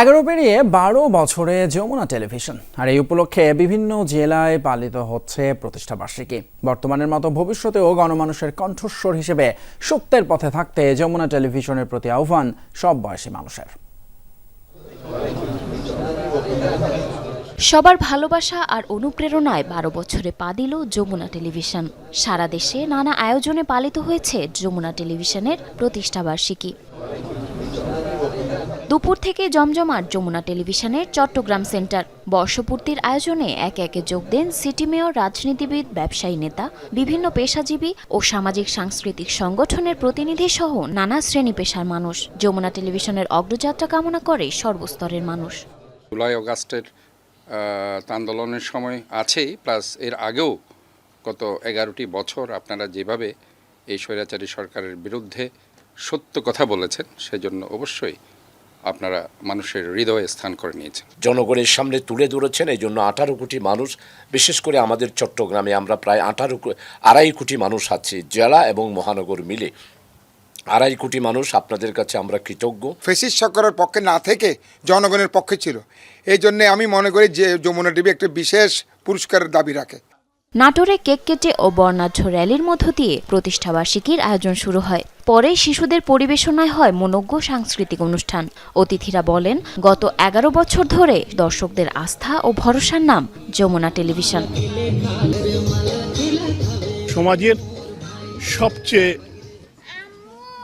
এগারো পেরিয়ে বারো বছরে যমুনা টেলিভিশন। আর এই উপলক্ষে বিভিন্ন জেলায় পালিত হচ্ছে প্রতিষ্ঠা বার্ষিকী বর্তমানের মতো ভবিষ্যতেও গণমানুষের কণ্ঠস্বর হিসেবে সত্যের পথে থাকতে যমুনা টেলিভিশনের প্রতি আহ্বান সব বয়সী মানুষের। সবার ভালোবাসা আর অনুপ্রেরণায় বারো বছরে পা দিল যমুনা টেলিভিশন। সারা দেশে নানা আয়োজনে পালিত হয়েছে যমুনা টেলিভিশনের প্রতিষ্ঠাবার্ষিকী। দুপুর থেকে জমজমাট যমুনা টেলিভিশনের চট্টগ্রাম সেন্টার। বর্ষপূর্তির আয়োজনে একে একে যোগ দেন সিটি মেয়র, রাজনীতিবিদ, ব্যবসায়ী নেতা, বিভিন্ন পেশাজীবী ও সামাজিক সাংস্কৃতিক সংগঠনের প্রতিনিধি সহ নানা শ্রেণি পেশার মানুষ। যমুনা টেলিভিশনের অগ্রযাত্রা কামনা করে সর্বস্তরের মানুষ। জুলাই অগাস্টের আন্দোলনের সময় আছেই, প্লাস এর আগেও গত এগারোটি বছর আপনারা যেভাবে এই স্বৈরাচারী সরকারের বিরুদ্ধে সত্য কথা বলেছেন, সেজন্য অবশ্যই আপনারা মানুষের হৃদয়ে স্থান করে নিয়েছেন। জনগণের সামনে তুলে ধরেছেন এই জন্য আঠারো কোটি মানুষ বিশেষ করে আমাদের চট্টগ্রামে আমরা প্রায় আঠারো আড়াই কোটি মানুষ আছি জেলা এবং মহানগর মিলে। আড়াই কোটি মানুষ আপনাদের কাছে আমরা কৃতজ্ঞ। ফেসিস সরকারের পক্ষে না থেকে জনগণের পক্ষে ছিল। এই জন্যে আমি মনে করি যে যমুনা টিভি একটি বিশেষ পুরস্কারের দাবি রাখে। নাটোরে কেক কেটে ও বর্ণাঢ্য র্যালির মধ্য দিয়ে প্রতিষ্ঠাবার্ষিকীর আয়োজন শুরু হয়। পরে শিশুদের পরিবেশনায় হয় মনোজ্ঞ সাংস্কৃতিক অনুষ্ঠান। অতিথিরা বলেন, গত এগারো বছর ধরে দর্শকদের আস্থা ও ভরসার নাম যমুনা টেলিভিশন। সমাজের সবচেয়ে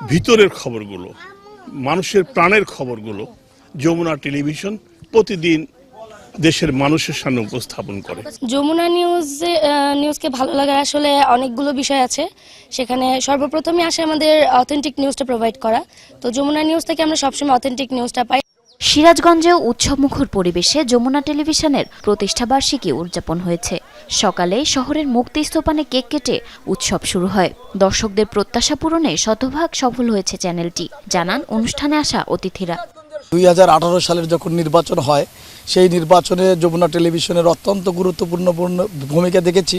ভিতরের খবরগুলো, মানুষের প্রাণের খবরগুলো যমুনা টেলিভিশন প্রতিদিন দেশের মানুষের সামনে উপস্থাপন করে। যমুনা নিউজ নিউজকে ভালো লাগার আসলে অনেকগুলো বিষয় আছে। সেখানে সর্বপ্রথমে আসে আমাদের অথেন্টিক নিউজটা প্রোভাইড করা। তো যমুনা নিউজ থেকে আমরা সবসময় অথেন্টিক নিউজটা পাই। সিরাজগঞ্জেও উৎসবমুখর পরিবেশে যমুনা টেলিভিশনের প্রতিষ্ঠাবার্ষিকী উদযাপন হয়েছে। সকালে শহরের মুক্তি স্তূপানে কেক কেটে উৎসব শুরু হয়। দর্শকদের প্রত্যাশা পূরণে শতভাগ সফল হয়েছে চ্যানেলটি জানান অনুষ্ঠানে আসা অতিথিরা। দুই হাজার আঠারো সালের যখন নির্বাচন হয়, সেই নির্বাচনে যমুনা টেলিভিশনের অত্যন্ত গুরুত্বপূর্ণ ভূমিকা দেখেছি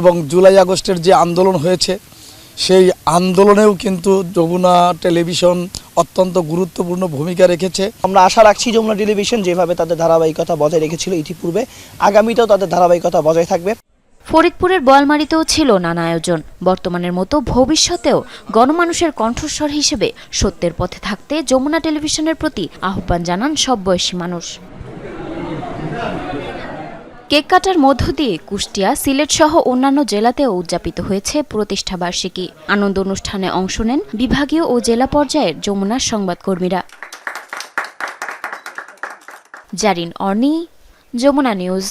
এবং জুলাই আগস্টের যে আন্দোলন হয়েছে, সেই আন্দোলনেও কিন্তু যমুনা টেলিভিশন অত্যন্ত গুরুত্বপূর্ণ ভূমিকা রেখেছে। আমরা আশা রাখছি যমুনা টেলিভিশন যেভাবে তাদের ধারাবাহিকতা বজায় রেখেছিল ইতিপূর্বে, আগামীতেও তাদের ধারাবাহিকতা বজায় থাকবে। ফরিদপুরের বলমারিতেও ছিল নানা আয়োজন। বর্তমানের মতো ভবিষ্যতেও গণমানুষের কণ্ঠস্বর হিসেবে সত্যের পথে থাকতে যমুনা টেলিভিশনের প্রতি আহ্বান জানান সব বয়সী মানুষ। কেক কাটার মধ্য দিয়ে কুষ্টিয়া, সিলেট সহ অন্যান্য জেলাতেও উদযাপিত হয়েছে প্রতিষ্ঠা বার্ষিকী। আনন্দ অনুষ্ঠানে অংশ নেন বিভাগীয় ও জেলা পর্যায়ের যমুনার সংবাদকর্মীরা। জারিন অর্নি, যমুনা নিউজ।